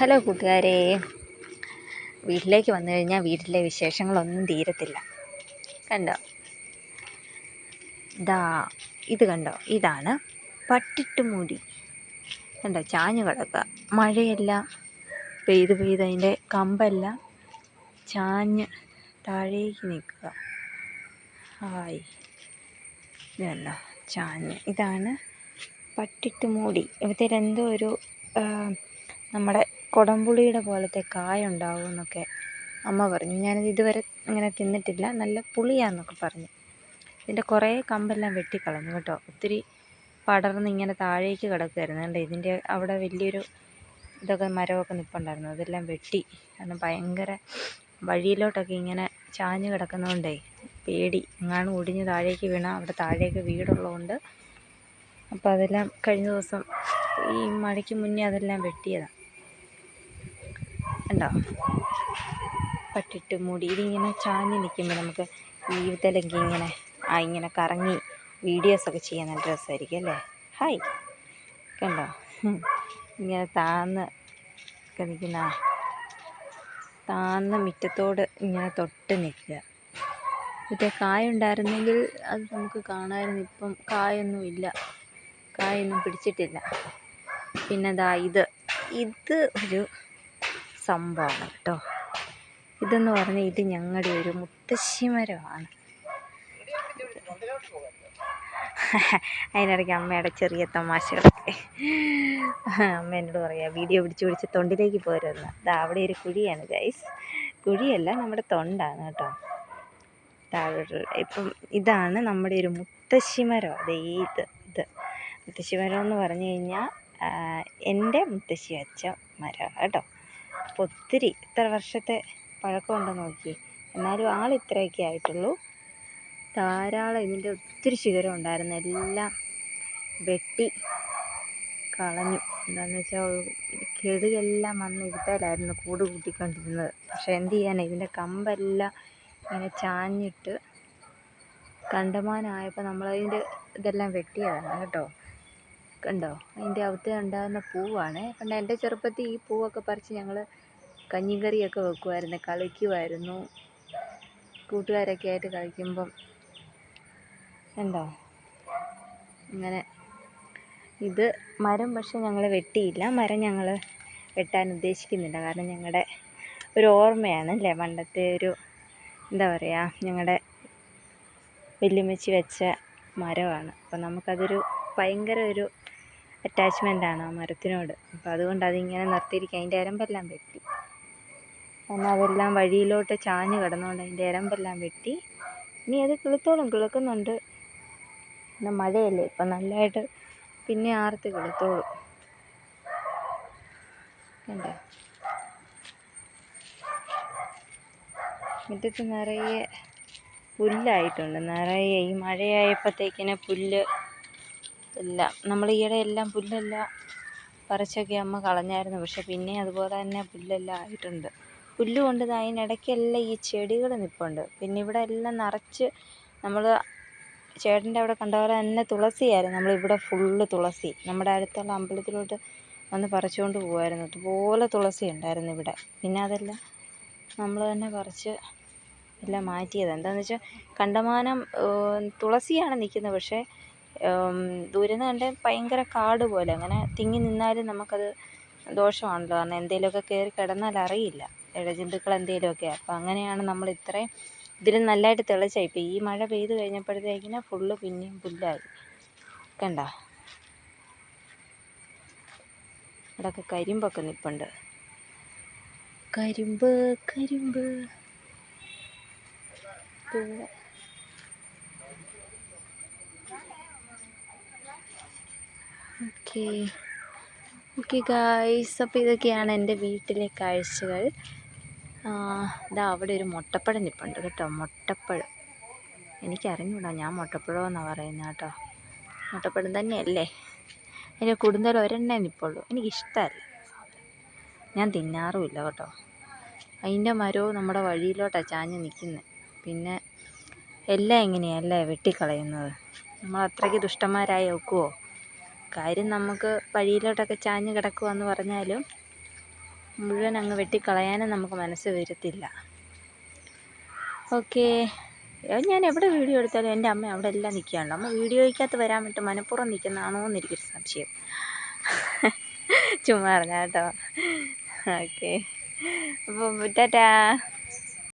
Hello കൂട്ടുകാരെ. വീട്ടിലേക്ക് വന്നു കഴിഞ്ഞാൽ വീട്ടിലെ വിശേഷങ്ങളൊന്നും തീരത്തില്ല. കണ്ടോ? ഇതാ ഇത് കണ്ടോ? ഇതാണ് പട്ടിട്ട് മൂടി. കണ്ടോ? ചാഞ്ഞു കിടക്കുക. മഴയല്ല. പെയ്ത് പെയ്ത് അതിന്റെ കമ്പെല്ലാം ചാഞ്ഞ് താഴേക്ക് നിൽക്കുക. ഹായ്. ഇത് ചാഞ്ഞ്. ഇതാണ് പട്ടിട്ട് മൂടി. ഇവത്തേരെന്തോ ഒരു നമ്മുടെ കുടംപുളിയുടെ പോലത്തെ കായ ഉണ്ടാവും എന്നൊക്കെ അമ്മ പറഞ്ഞു. ഞാനത് ഇതുവരെ ഇങ്ങനെ തിന്നിട്ടില്ല. നല്ല പുളിയാന്നൊക്കെ പറഞ്ഞു. ഇതിന്റെ കുറേ കമ്പെല്ലാം വെട്ടിക്കളഞ്ഞു കേട്ടോ. ഒത്തിരി പടർന്ന് ഇങ്ങനെ താഴേക്ക് കിടക്കുമായിരുന്നു കണ്ടോ ഇതിന്റെ അവിടെ വലിയൊരു ഇതൊക്കെ മരമൊക്കെ നിൽപ്പുണ്ടായിരുന്നു അതെല്ലാം വെട്ടി. കാരണം ഭയങ്കര വഴിയിലോട്ടൊക്കെ ഇങ്ങനെ ചാഞ്ഞ് കിടക്കുന്നതുകൊണ്ടേ പേടി. എങ്ങാനും ഒടിഞ്ഞ് താഴേക്ക് വീണാൽ അവിടെ താഴേക്ക് വീടുള്ളതുകൊണ്ട്. അപ്പോൾ അതെല്ലാം കഴിഞ്ഞ ദിവസം ഈ മഴയ്ക്ക് മുന്നേ അതെല്ലാം വെട്ടിയതാണ് കണ്ടോ? പട്ടിട്ട് മൂടി. ഇതിങ്ങനെ ചാഞ്ഞ് നിൽക്കുമ്പോൾ നമുക്ക് ജീവിതത്തിലൊക്കെ ഇങ്ങനെ ആ ഇങ്ങനെ കറങ്ങി വീഡിയോസൊക്കെ ചെയ്യാൻ നല്ല രസമായിരിക്കും അല്ലേ? ഹായ്. കണ്ടോ. ഇങ്ങനെ താന്ന് ഒക്കെ നിൽക്കുന്ന താന്ന മുറ്റത്തോട് ഇങ്ങനെ തൊട്ട് നിൽക്കുക. മറ്റേ കായ ഉണ്ടായിരുന്നെങ്കിൽ അത് നമുക്ക് കാണാമായിരുന്നു. ഇപ്പം കായൊന്നും ഇല്ല. കായൊന്നും പിടിച്ചിട്ടില്ല. പിന്നെ ദാ ഇത്. ഇത് ഒരു സംഭവമാണ് കേട്ടോ ഇതെന്ന് പറഞ്ഞാൽ ഇത് ഞങ്ങളുടെ ഒരു മുത്തശ്ശിമരമാണ്. അതിനിടയ്ക്ക് അമ്മയുടെ ചെറിയ തമാശകളൊക്കെ. അമ്മ എന്നോട് പറയാ വീഡിയോ പിടിച്ച് പിടിച്ച് തൊണ്ടിലേക്ക് പോരുന്ന അവിടെ ഒരു കുഴിയാണ് ഗൈസ്. കുഴിയല്ല നമ്മുടെ തൊണ്ടാണ് കേട്ടോ. താഴെ ഇപ്പം ഇതാണ് നമ്മുടെ ഒരു മുത്തശ്ശിമരം. അതേ ഇത് ഇത്. മുത്തശ്ശിമരം എന്ന് പറഞ്ഞു കഴിഞ്ഞാൽ എന്റെ മുത്തശ്ശി വെച്ച മരം കേട്ടോ. ഒത്തിരി ഇത്ര വർഷത്തെ പഴക്കമുണ്ടെന്ന് നോക്കിയേ. എന്നാലും ആൾ ഇത്രയൊക്കെ ആയിട്ടുള്ളൂ. ധാരാളം ഇതിന്റെ ഒത്തിരി ശിഖരം ഉണ്ടായിരുന്നു. എല്ലാം വെട്ടി കളഞ്ഞു. എന്താണെന്ന് വെച്ചാൽ കെടുകെല്ലാം വന്ന് ഇവിടേലായിരുന്നു കൂട് കൂട്ടിക്കൊണ്ടിരുന്നത്. പക്ഷേ എന്ത് ചെയ്യാനാണ് ഇതിന്റെ കമ്പെല്ലാം ഇങ്ങനെ ചാഞ്ഞിട്ട് കണ്ടമാനായപ്പോൾ നമ്മളതിന്റെ ഇതെല്ലാം വെട്ടിയതാണ് കേട്ടോ. കണ്ടോ? അതിന്റെ അകത്ത് ഉണ്ടാകുന്ന പൂവാണ്. പണ്ട് എന്റെ ചെറുപ്പത്തിൽ ഈ പൂവൊക്കെ പറിച്ച് ഞങ്ങൾ കഞ്ഞിക്കറിയൊക്കെ വെക്കുമായിരുന്നു കളിക്കുമായിരുന്നു കൂട്ടുകാരൊക്കെ ആയിട്ട് കളിക്കുമ്പം എന്താ അങ്ങനെ ഇത് മരം പക്ഷെ ഞങ്ങൾ വെട്ടിയില്ല മരം ഞങ്ങൾ വെട്ടാൻ ഉദ്ദേശിക്കുന്നില്ല. കാരണം ഞങ്ങളുടെ ഒരു ഓർമ്മയാണ് അല്ലേ? പണ്ടത്തെ ഒരു എന്താ പറയുക ഞങ്ങളുടെ വെല്ലുമിച്ച് വെച്ച മരമാണ്. അപ്പം നമുക്കതൊരു ഭയങ്കര ഒരു അറ്റാച്ച്മെന്റാണ് ആ മരത്തിനോട്. അപ്പോൾ അതുകൊണ്ട് അതിങ്ങനെ നിർത്തിയിരിക്കുക അതിന്റെ അരമ്പെല്ലാം വെട്ടി. കാരണം അതെല്ലാം വഴിയിലോട്ട് ചാഞ്ഞ് കിടന്നുകൊണ്ട് അതിന്റെ എരമ്പെല്ലാം വെട്ടി. ഇനി അത് കിളുത്തോളം കിളുക്കുന്നുണ്ട്. പിന്നെ മഴയല്ലേ ഇപ്പം നല്ലതായിട്ട് പിന്നെ ആർത്ത് കിളുത്തോളും. കണ്ടോ? മുറ്റത്ത് നിറയെ പുല്ലായിട്ടുണ്ട്. നിറയെ ഈ മഴയായപ്പോഴത്തേക്കിന് പുല്ല് എല്ലാം നമ്മൾ ഈയിടെ എല്ലാം പുല്ലെല്ലാം പറിച്ചൊക്കെ അമ്മ കളഞ്ഞായിരുന്നു. പക്ഷെ പിന്നെ അതുപോലെ തന്നെ പുല്ലെല്ലാം ആയിട്ടുണ്ട്. പുല്ല് കൊണ്ട് ദാ അതിനിടയ്ക്കെല്ലാം ഈ ചെടികൾ നിൽപ്പുണ്ട് പിന്നെ ഇവിടെ എല്ലാം നിറച്ച് നമ്മൾ ചേട്ടന്റെ അവിടെ കണ്ട പോലെ തന്നെ തുളസിയായിരുന്നു നമ്മളിവിടെ ഫുള്ള് തുളസി. നമ്മുടെ അടുത്തുള്ള അമ്പലത്തിലോട്ട് വന്ന് പറിച്ചുകൊണ്ട് പോകുമായിരുന്നു അതുപോലെ തുളസി ഉണ്ടായിരുന്നു ഇവിടെ. പിന്നെ അതെല്ലാം നമ്മൾ തന്നെ പറിച്ച് എല്ലാം മാറ്റിയത്. എന്താണെന്ന് വെച്ചാൽ കണ്ടമാനം തുളസിയാണ് നിൽക്കുന്നത് പക്ഷേ ദൂരെ നിന്ന് ഭയങ്കര കാട് പോലെ. അങ്ങനെ തിങ്ങി നിന്നാലും നമുക്കത് ദോഷമാണല്ലോ. കാരണം എന്തെങ്കിലുമൊക്കെ കയറി കിടന്നാൽ അറിയില്ല. ഇഴജന്തുക്കൾ എന്തെങ്കിലുമൊക്കെ അപ്പോൾ അങ്ങനെയാണ് നമ്മൾ ഇത്രയും ഇതിൽ നല്ലതായിട്ട് തിളച്ചായി ഇപ്പോൾ ഈ മഴ പെയ്ത് കഴിഞ്ഞപ്പോഴത്തേക്കിന് ഫുള്ള് പിന്നെയും പുല്ലായി. കണ്ട? ഇവിടെയൊക്കെ കരിമ്പൊക്കെ നിൽപ്പുണ്ട് കരിമ്പ് കരിമ്പ്. ഓക്കെ. Okay guys. അപ്പോൾ ഇതൊക്കെയാണ് എന്റെ വീട്ടിലെ കാഴ്ചകൾ. ദാ അവിടെ ഒരു മുട്ടപ്പഴം നിൽപ്പുണ്ട് കേട്ടോ മുട്ടപ്പഴം. എനിക്കറിഞ്ഞൂടാ ഞാൻ മുട്ടപ്പഴം എന്നാണ് പറയുന്നത് കേട്ടോ. മുട്ടപ്പഴം തന്നെയല്ലേ? അതിന്റെ കൂടുതൽ ഒരെണ്ണേ നിൽപ്പുള്ളൂ എനിക്കിഷ്ടമല്ല ഞാൻ തിന്നാറുമില്ല കേട്ടോ. അതിന്റെ മരവും നമ്മുടെ വഴിയിലോട്ടാണ് ചാഞ്ഞ് നിൽക്കുന്നത് പിന്നെ എല്ലാം എങ്ങനെയല്ലേ വെട്ടിക്കളയുന്നത്? നമ്മൾ അത്രയ്ക്ക് ദുഷ്ടന്മാരായി ഒക്കുവോ? കാര്യം നമുക്ക് വഴിയിലോട്ടൊക്കെ ചാഞ്ഞ് കിടക്കുവാന്ന് പറഞ്ഞാലും മുഴുവൻ അങ്ങ് വെട്ടിക്കളയാനും നമുക്ക് മനസ്സ് വരത്തില്ല. ഓക്കേ ഞാൻ എവിടെ വീഡിയോ എടുത്താലും എന്റെ അമ്മ അവിടെ എല്ലാം നിൽക്കുകയാണ്. അമ്മ വീഡിയോയ്ക്കകത്ത് വരാൻ വേണ്ടി മനഃപൂർവം നിൽക്കുന്നതാണോ എന്ന് എനിക്കൊരു സംശയം. ചുമ്മാ അറിഞ്ഞാട്ടോ ഓക്കെ അപ്പോൾ ടാറ്റാ